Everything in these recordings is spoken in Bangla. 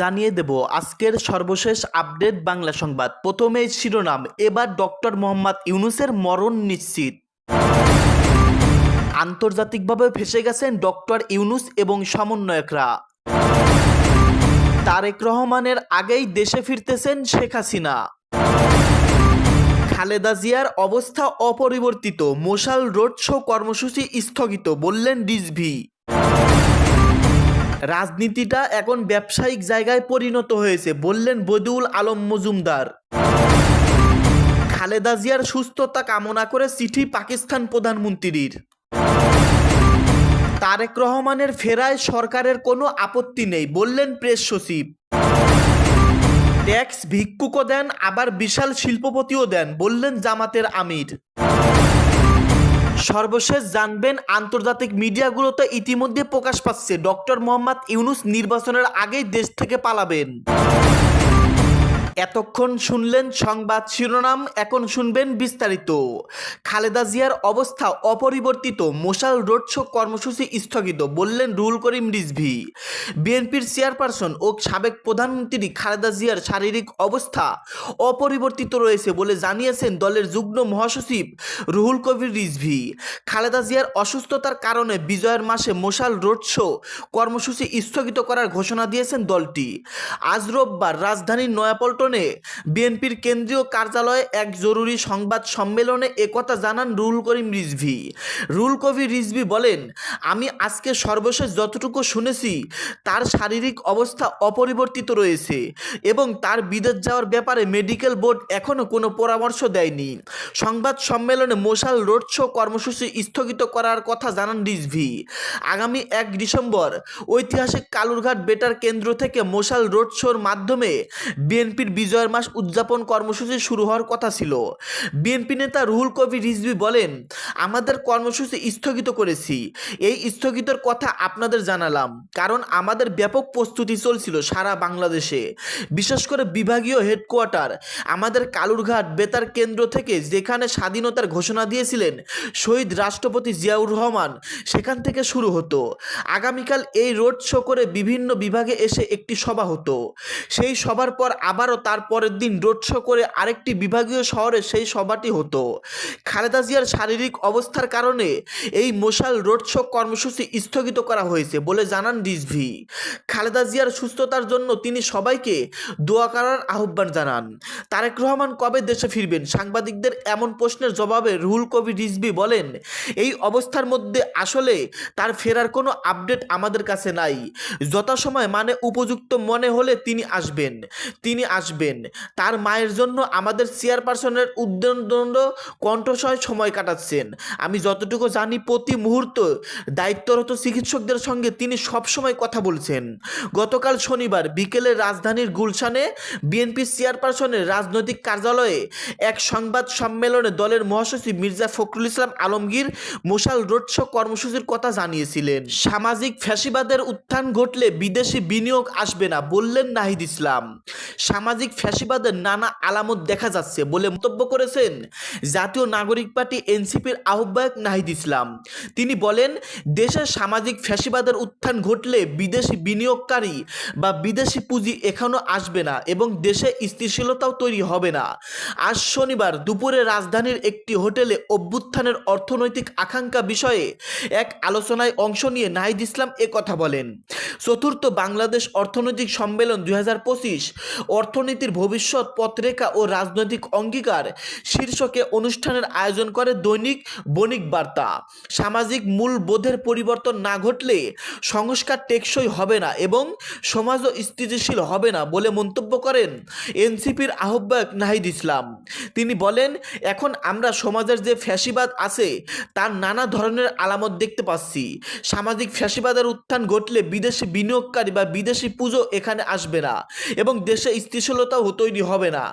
জানিয়ে দেব, আজকের সর্বশেষ আপডেট বাংলা সংবাদ। প্রথমে শিরোনাম, এবার ডক্টর মোহাম্মদ ইউনুসের মরণ নিশ্চিত। আন্তর্জাতিকভাবে ফেসে গেছেন ডক্টর ইউনুস এবং সমন্বয়করা। তারেক রহমানের আগেই দেশে ফিরতেছেন শেখ হাসিনা। খালেদা জিয়ার অবস্থা অপরিবর্তিত, মোশাল রোড শো কর্মসূচি স্থগিত, বললেন রিজভি। রাজনীতিটা এখন ব্যবসায়িক জায়গায় পরিণত হয়েছে, বললেন বদিউল আলম মজুমদার। খালেদা জিয়ার সুস্থতা কামনা করে চিঠি পাকিস্তান প্রধানমন্ত্রীর। তারেক রহমানের ফেরায় সরকারের কোনো আপত্তি নেই, বললেন প্রেস সচিব। ট্যাক্স ভিক্ষুকও দেন, আবার বিশাল শিল্পপতিও দেন, বললেন জামাতের আমির। সর্বশেষ জানবেন, আন্তর্জাতিক মিডিয়াগুলোতে ইতিমধ্যে প্রকাশ পাচ্ছে ডক্টর মোহাম্মদ ইউনুস নির্বাচনের আগেই দেশ থেকে পালাবেন। এতক্ষণ শুনলেন সংবাদ শিরোনাম, এখন শুনবেন বিস্তারিত। খালেদা জিয়ার অবস্থা অপরিবর্তিত, মোশাল রোড শো কর্মসূচি স্থগিত, বললেন রুল করিম রিজভি। বিএনপির চেয়ারপারসন ও সাবেক প্রধানমন্ত্রী খালেদা জিয়ার শারীরিক অবস্থা অপরিবর্তিত রয়েছে বলে জানিয়েছেন দলের যুগ্ম মহাসচিব রুহুল কবির রিজভি। খালেদা জিয়ার অসুস্থতার কারণে বিজয়ের মাসে মোশাল রোড শো কর্মসূচি স্থগিত করার ঘোষণা দিয়েছেন দলটি। আজ রোববার রাজধানীর নয়াপল্টনে বিএনপির কেন্দ্রীয় কার্যালয়ে এক জরুরি সংবাদ সম্মেলনে একথা জানান রুল করিম রিজভি। রুল কবি রিজভি বলেন, আমি আজকে সর্বশেষ যতটুকু শুনেছি, তার শারীরিক অবস্থা অপরিবর্তিত রয়েছে এবং তার বিদেশ যাওয়ার ব্যাপারে মেডিকেল বোর্ড এখনও কোনো পরামর্শ দেয়নি। সংবাদ সম্মেলনে মোশাল রোড শো কর্মসূচি স্থগিত করার কথা জানান রিজভি। আগামী এক ডিসেম্বর ঐতিহাসিক কালুরঘাট বেটার কেন্দ্র থেকে মোশাল রোড শোর মাধ্যমে বিএনপির বিজয়ের মাস উদযাপন কর্মসূচি শুরু হওয়ার কথা ছিল। বিএনপি নেতা রুহুল কবির রিজভি বলেন, আমাদের কর্মসূচি স্থগিত করেছি। এই স্থগিতর কথা আপনাদের জানালাম, কারণ আমাদের ব্যাপক প্রস্তুতি চলছিল সারা বাংলাদেশে। বিশেষ করে বিভাগীয় হেডকোয়ার্টার, আমাদের কালুরঘাট বেতার কেন্দ্র থেকে যেখানে স্বাধীনতার ঘোষণা দিয়েছিলেন শহীদ রাষ্ট্রপতি জিয়াউর রহমান, সেখান থেকে শুরু হতো। আগামীকাল এই রোড শো করে বিভিন্ন বিভাগে এসে একটি সভা হতো। সেই সভার পর আবারও তার পরের দিন রোড শো করে আরেকটি বিভাগীয় শহরে সেই সভাটি হতো। খালেদা জিয়ার শারীরিক অবস্থার কারণে এই মোশাল রোড শো কর্মসূচি স্থগিত করা হয়েছে বলে জানান রিজভি। খালেদা জিয়ার সুস্থতার জন্য তিনি সবাইকে দোয়া করার আহ্বান জানান। তারেক রহমান কবে দেশে ফিরবেন? সাংবাদিকদের এমন প্রশ্নের জবাবে রুহুল কবি রিজভি বলেন, এই অবস্থার মধ্যে আসলে তার ফেরার কোনো আপডেট আমাদের কাছে নাই। যথাসময় মানে উপযুক্ত মনে হলে তিনি আসবেন। তিনি আসবেন তার মায়ের জন্য আমাদের চেয়ারপারসনের উদ্দণ্ড কণ্ঠশয় সময় কাটাচ্ছেন। আমি যতটুকু জানি, প্রতি মুহূর্ত দায়িত্বরত চিকিৎসকদের সঙ্গে তিনি সবসময় কথা বলছেন। গতকাল শনিবার বিকেলে রাজধানীর গুলশানে বিএনপি চেয়ারপারসনের রাজনৈতিক কার্যালয়ে এক সংবাদ সম্মেলনে দলের মহাসচিব মির্জা ফখরুল ইসলাম আলমগীর মোশাল রোড শো কর্মসূচির কথা জানিয়েছিলেন। সামাজিক ফ্যাসিবাদের উত্থান ঘটলে বিদেশি বিনিয়োগ আসবে না, বললেন নাহিদ ইসলাম। সামাজিক ফ্যাসিবাদের নানা আলামত দেখা যাচ্ছে বলে মন্তব্য করেছেন জাতীয় নাগরিক পার্টি এনসিপির আহ্বায়ক নাহিদ ইসলাম। তিনি বলেন, দেশের সামাজিক ফ্যাসিবাদের উত্থান ঘটলে বিদেশি বিনিয়োগকারী বা বিদেশি পুঁজি এখনও আসবে না এবং দেশে স্থিতিশীলতাও তৈরি হবে না। আজ শনিবার দুপুরে রাজধানীর একটি হোটেলে অভ্যুত্থানের অর্থনৈতিক আকাঙ্ক্ষা বিষয়ে এক আলোচনায় অংশ নিয়ে নাহিদ ইসলাম কথা বলেন। চতুর্থ বাংলাদেশ অর্থনৈতিক সম্মেলন দুই পঁচিশ অর্থনীতির ভবিষ্যৎ পথরেখা ও রাজনৈতিক অঙ্গীকার শীর্ষকে অনুষ্ঠানের আয়োজন করে দৈনিক বণিক বার্তা। সামাজিক মূলবোধের পরিবর্তন না ঘটলে সংস্কার টেকসই হবে না এবং সমাজও স্থিতিশীল হবে না বলে মন্তব্য করেন এনসিপির আহ্বায়ক নাহিদ ইসলাম। তিনি বলেন, এখন আমরা সমাজের যে ফ্যাসিবাদ আছে, তার নানা ধরনের আলামত দেখতে পাচ্ছি। সামাজিক ফ্যাসিবাদের উত্থান ঘটলে বিদেশি বিনিয়োগকারী বা বিদেশি পুজো এখানে আসবে না এবং দেশে স্থিতিশীলতাও তৈরি হবে না।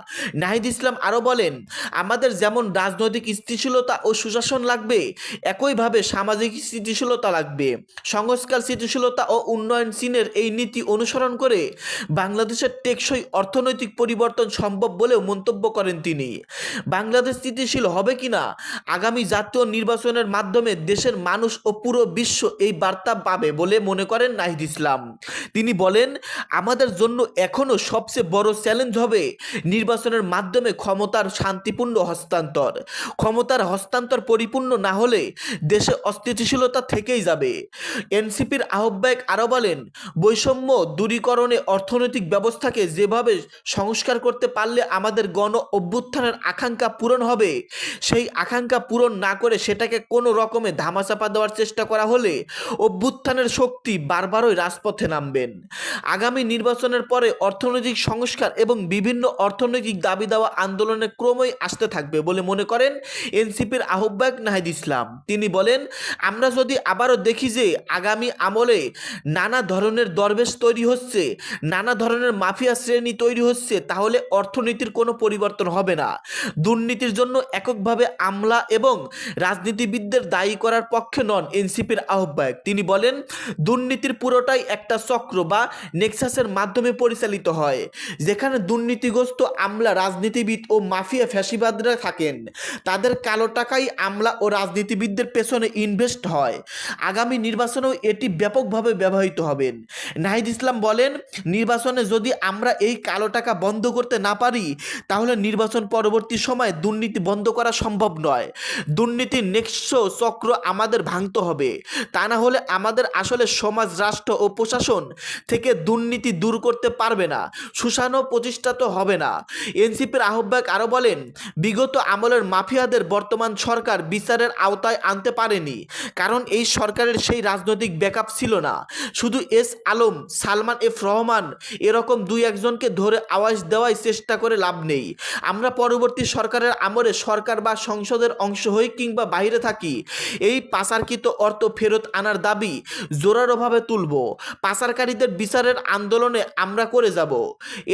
নাহিদ ইসলাম আরও বলেন, আমাদের যেমন রাজনৈতিক স্থিতিশীলতা ও সুশাসন লাগবে, একইভাবে সামাজিক স্থিতিশীলতা লাগবে। সংস্কার স্থিতিশীলতা ও উন্নয়ন চীনের এই নীতি অনুসরণ করে বাংলাদেশের টেকসই অর্থনৈতিক পরিবর্তন সম্ভব বলেও মন্তব্য করেন তিনি। বাংলাদেশ স্থিতিশীল হবে কিনা আগামী জাতীয় নির্বাচনের মাধ্যমে দেশের মানুষ ও পুরো বিশ্ব এই বার্তা পাবে বলে মনে করেন নাহিদ ইসলাম। তিনি বলেন, আমাদের জন্য এখনও সবচেয়ে বড় চ্যালেঞ্জ হবে। নির্বাচনের মাধ্যমে ক্ষমতার শান্তিপূর্ণ হস্তান্তর। ক্ষমতার হস্তান্তর পরিপূর্ণ না হলে দেশে অস্থিতিশীলতা থেকেই যাবে। এনসিপির আহ্বায়ক আরও বলেন, বৈষম্য দূরীকরণে অর্থনৈতিক ব্যবস্থাকে যেভাবে সংস্কার করতে পারলে আমাদের গণ অভ্যুত্থানের আকাঙ্ক্ষা পূরণ হবে, সেই আকাঙ্ক্ষা পূরণ না করে সেটাকে কোনো রকমে ধামাচাপা দেওয়ার চেষ্টা করা হলে অভ্যুত্থানের শক্তি বারবারই রাজপথে নামবেন। আগামী নির্বাচনের পরে অর্থনৈতিক সংস্কার এবং বিভিন্ন অর্থনৈতিক দাবি দেওয়া আন্দোলনে ক্রমেই আসতে থাকবে বলে মনে করেন এনসিপির আহ্বায়ক নাহিদ ইসলাম। তিনি বলেন, আমরা যদি আবারও দেখি যে আগামী আমলে নানা ধরনের দরবেশ তৈরি হচ্ছে, নানা ধরনের মাফিয়া শ্রেণি তৈরি হচ্ছে, তাহলে অর্থনীতির কোনো পরিবর্তন হবে না। দুর্নীতির জন্য এককভাবে আমলা এবং রাজনীতিবিদদের দায়ী করার পক্ষে নন এনসিপির আহ্বায়ক। তিনি বলেন, দুর্নীতির পুরোটাই একটা চক্র বা নেক্সাসের মাধ্যমে পরিচালিত হয়, যেখানে দুর্নীতিগ্রস্ত আমলা, রাজনীতিবিদ ও মাফিয়া ফ্যাসিবাদরা থাকেন। তাদের কালো টাকাই আমলা ও রাজনীতিবিদদের পেছনে ইনভেস্ট হয়। আগামী নির্বাচনেও এটি ব্যাপকভাবে ব্যবহৃত হবেন নাহিদ ইসলাম বলেন, নির্বাচনে যদি আমরা এই কালো টাকা বন্ধ করতে না পারি, তাহলে নির্বাচন পরবর্তী সময়ে দুর্নীতি বন্ধ করা সম্ভব নয়। দুর্নীতির নেক্স চক্র আমাদের ভাঙতে হবে। তা না হলে আমাদের আসলে সমাজ, রাষ্ট্র ও প্রশাসন থেকে দুর্নীতি দূর করতে পারবে না। সুশাসনও তো হবে না। এনসিপির আহ্বায়ক আরও বলেন, বিগত আমলের মাফিয়াদের বর্তমান সরকার বিচারের আওতায় আনতে পারেনি, কারণ এই সরকারের সেই রাজনৈতিক ব্যাকআপ ছিল না। শুধু এস আলম, সালমান এফ রহমান এরকম দুই একজনকে ধরে আওয়াজ দেওয়াই চেষ্টা করে লাভ নেই। আমরা পরবর্তী সরকারের আমলে সরকার বা সংসদের অংশ হই কিংবা বাইরে থাকি, এই পাচারকৃত অর্থ ফেরত আনার দাবি জোরালোভাবে তুলব। পাচারকারীদের বিচারের আন্দোলনে আমরা করে যাব।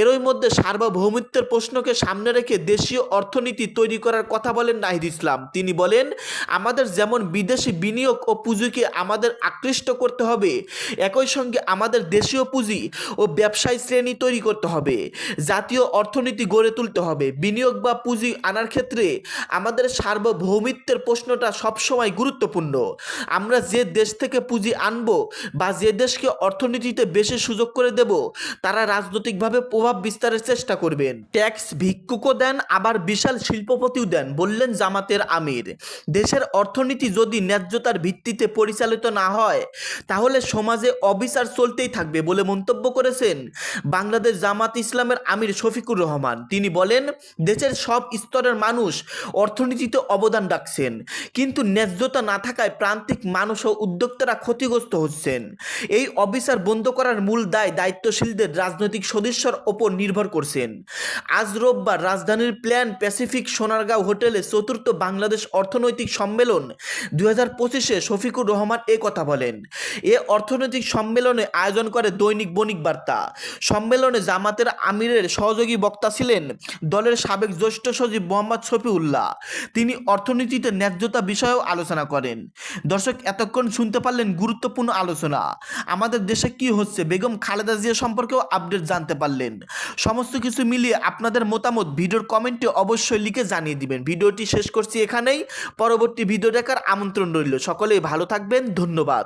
এরই মধ্যে সার্বভৌমিত্বের প্রশ্নকে সামনে রেখে দেশীয় অর্থনীতি তৈরি করার কথা বলেন নাহিদ ইসলাম। তিনি বলেন, আমাদের যেমন বিদেশি বিনিয়োগ ও পুঁজিকে আমাদের আকৃষ্ট করতে হবে, একই সঙ্গে আমাদের দেশীয় পুঁজি ও ব্যবসায়ী শ্রেণি তৈরি করতে হবে, জাতীয় অর্থনীতি গড়ে তুলতে হবে। বিনিয়োগ বা পুঁজি আনার ক্ষেত্রে আমাদের সার্বভৌমিত্বের প্রশ্নটা সবসময় গুরুত্বপূর্ণ। আমরা যে দেশ থেকে পুঁজি আনব বা যে দেশকে অর্থনীতিতে বেশি সুযোগ করে দেব, তারা রাজনৈতিকভাবে প্রভাব বিস্তারের চেষ্টা করবেন। ট্যাক্স ভিক্ষুকও দেন, আবার বিশাল শিল্পপতিও দেন, বললেন জামাতের আমির। দেশের অর্থনীতি যদি ন্যায্যতার ভিত্তিতে পরিচালিত না হয়, তাহলে সমাজে অবিচার চলতেই থাকবে বলে মন্তব্য করেছেন বাংলাদেশ জামাত ইসলামের আমির শফিকুর রহমান। তিনি বলেন, দেশের সব স্তরের মানুষ অর্থনীতিতে অবদান রাখছেন, কিন্তু ন্যায্যতা না থাকায় প্রান্তিক মানুষ ও উদ্যোক্তারা ক্ষতিগ্রস্ত হচ্ছেন। এই অবিচার বন্ধ করার মূল দায় দায়িত্বশীলদের রাজনৈতিক সদস্যর ওপর নির্ভর করছেন। আজ রোববার রাজধানীর প্ল্যান প্যাসিফিক সোনারগাঁও হোটেলে চতুর্থ বাংলাদেশ অর্থনৈতিক সম্মেলন। দুই হাজার পঁচিশে শফিকুর রহমান এ কথা বলেন। এ অর্থনৈতিক সম্মেলনে আয়োজন করে দৈনিক বণিক বার্তা। সম্মেলনে জামাতের আমিরের সহযোগী বক্তা ছিলেন দলের সাবেক জ্যেষ্ঠ সচিব মোহাম্মদ শফিউল্লাহ। তিনি অর্থনীতিতে ন্যায্যতা বিষয়েও আলোচনা করেন। দর্শক, এতক্ষণ শুনতে পারলেন গুরুত্বপূর্ণ আলোচনা। আমাদের দেশে কি হচ্ছে? বেগম খালেদা জিয়া সম্পর্কেও আপডেট জানতে পারলেন। সমস্ত কিছু মিলিয়ে আপনাদের মতামত ভিডিওর কমেন্টে অবশ্যই লিখে জানিয়ে দিবেন। ভিডিওটি শেষ করছি এখানেই। পরবর্তী ভিডিও দেখার আমন্ত্রণ রইল। সকলেই ভালো থাকবেন। ধন্যবাদ।